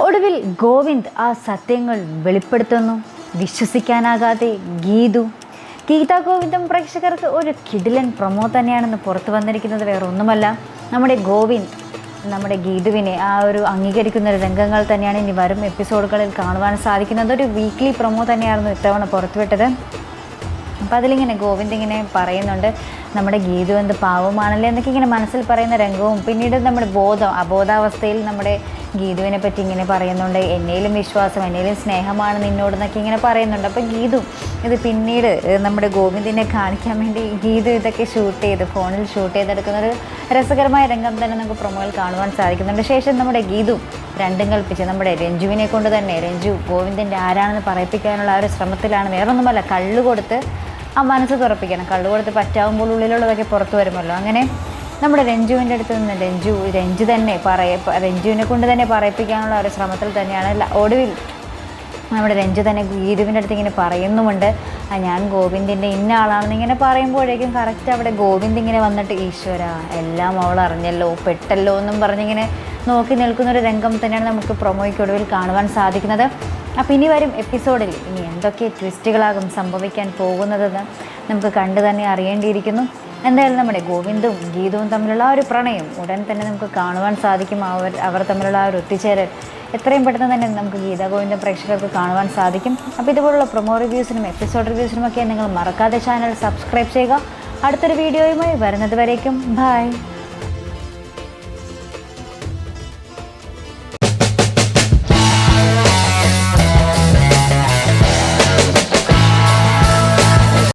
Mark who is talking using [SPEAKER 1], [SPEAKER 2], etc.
[SPEAKER 1] ഒടുവിൽ ഗോവിന്ദ് ആ സത്യങ്ങൾ വെളിപ്പെടുത്തുന്നു. വിശ്വസിക്കാനാകാതെ ഗീതു ഗീതാ ഗോവിന്ദം പ്രേക്ഷകർക്ക് ഒരു കിടിലൻ പ്രൊമോ തന്നെയാണെന്ന് പുറത്തു വന്നിരിക്കുന്നത് വേറെ ഒന്നുമല്ല നമ്മുടെ ഗോവിന്ദ് നമ്മുടെ ഗീതുവിനെ ആ ഒരു അംഗീകരിക്കുന്ന ഒരു രംഗങ്ങൾ തന്നെയാണ് ഇനി വരും എപ്പിസോഡുകളിൽ കാണുവാൻ സാധിക്കുന്നത്. ഒരു വീക്ക്ലി പ്രൊമോ തന്നെയായിരുന്നു ഇത്തവണ പുറത്തുവിട്ടത്. അപ്പോൾ അതിലിങ്ങനെ ഗോവിന്ദ് ഇങ്ങനെ പറയുന്നുണ്ട് നമ്മുടെ ഗീതു എന്ത് പാവമാണല്ലേ എന്നൊക്കെ ഇങ്ങനെ മനസ്സിൽ പറയുന്ന രംഗവും പിന്നീട് നമ്മുടെ ബോധം അബോധാവസ്ഥയിൽ നമ്മുടെ ഗീതുവിനെ പറ്റി ഇങ്ങനെ പറയുന്നുണ്ട്. എന്നേലും വിശ്വാസം എന്നേലും സ്നേഹമാണ് നിന്നോട് എന്നൊക്കെ ഇങ്ങനെ പറയുന്നുണ്ട്. അപ്പോൾ ഗീതു ഇത് പിന്നീട് നമ്മുടെ ഗോവിന്ദിനെ കാണിക്കാൻ വേണ്ടി ഗീതു ഇതൊക്കെ ഷൂട്ട് ചെയ്ത് ഫോണിൽ ഷൂട്ട് ചെയ്തെടുക്കുന്ന ഒരു രസകരമായ രംഗം തന്നെ നമുക്ക് പ്രൊമോയിൽ കാണുവാൻ സാധിക്കുന്നുണ്ട്. ശേഷം നമ്മുടെ ഗീതു രണ്ടും കൽപ്പിച്ച് നമ്മുടെ രഞ്ജുവിനെ കൊണ്ട് തന്നെ രഞ്ജു ഗോവിന്ദന്റെ ആരാണെന്ന് പറയിപ്പിക്കാനുള്ള ആ ഒരു ശ്രമത്തിലാണ്. വേറൊന്നുമല്ല കള്ളു കൊടുത്ത് ആ മനസ്സ് തുറപ്പിക്കണം. കള്ളു കൊടുത്ത് പറ്റാവുമ്പോൾ ഉള്ളിലുള്ളതൊക്കെ പുറത്തു വരുമല്ലോ. അങ്ങനെ നമ്മുടെ രഞ്ജുവിന്റെ അടുത്ത് നിന്ന് രഞ്ജു രഞ്ജു തന്നെ പറയ രഞ്ജുവിനെ കൊണ്ട് തന്നെ പറയിപ്പിക്കാനുള്ള ഒരു ശ്രമത്തിൽ തന്നെയാണ് ഒടുവിൽ നമ്മുടെ രഞ്ജു തന്നെ ഗീതുവിന്റെ അടുത്ത് ഇങ്ങനെ പറയുന്നുമുണ്ട്. "ആ, ഞാൻ ഗോവിന്ദിന്റെ ഇന്ന ആളാണെന്ന് ഇങ്ങനെ പറയുമ്പോഴേക്കും കറക്റ്റ് അവിടെ ഗോവിന്ദ് ഇങ്ങനെ വന്നിട്ട് ഈശ്വര എല്ലാം അവൾ അറിഞ്ഞല്ലോ പെട്ടല്ലോ എന്നും പറഞ്ഞിങ്ങനെ നോക്കി നിൽക്കുന്നൊരു രംഗം തന്നെയാണ് നമുക്ക് പ്രൊമോയ്ക്ക് ഒടുവിൽ കാണുവാൻ സാധിക്കുന്നത്. അപ്പോൾ ഇനി വരും എപ്പിസോഡിൽ ഇനി എന്തൊക്കെ ട്വിസ്റ്റുകളാകും സംഭവിക്കാൻ പോകുന്നതെന്ന് നമുക്ക് കണ്ടു തന്നെ അറിയേണ്ടിയിരിക്കുന്നു. എന്തായാലും നമ്മുടെ ഗോവിന്ദും ഗീതവും തമ്മിലുള്ള ആ ഒരു പ്രണയം ഉടൻ തന്നെ നമുക്ക് കാണുവാൻ സാധിക്കും. അവർ അവർ തമ്മിലുള്ള ആ ഒരു ഒത്തുചേരൽ എത്രയും പെട്ടെന്ന് തന്നെ നമുക്ക് ഗീതാ ഗോവിന്ദം പ്രേക്ഷകർക്ക് കാണുവാൻ സാധിക്കും. അപ്പോൾ ഇതുപോലുള്ള പ്രൊമോ റിവ്യൂസിനും എപ്പിസോഡ് റിവ്യൂസിനുമൊക്കെ നിങ്ങൾ മറക്കാതെ ചാനൽ സബ്സ്ക്രൈബ് ചെയ്യുക. അടുത്തൊരു വീഡിയോയുമായി വരുന്നത് വരേക്കും. ബൈ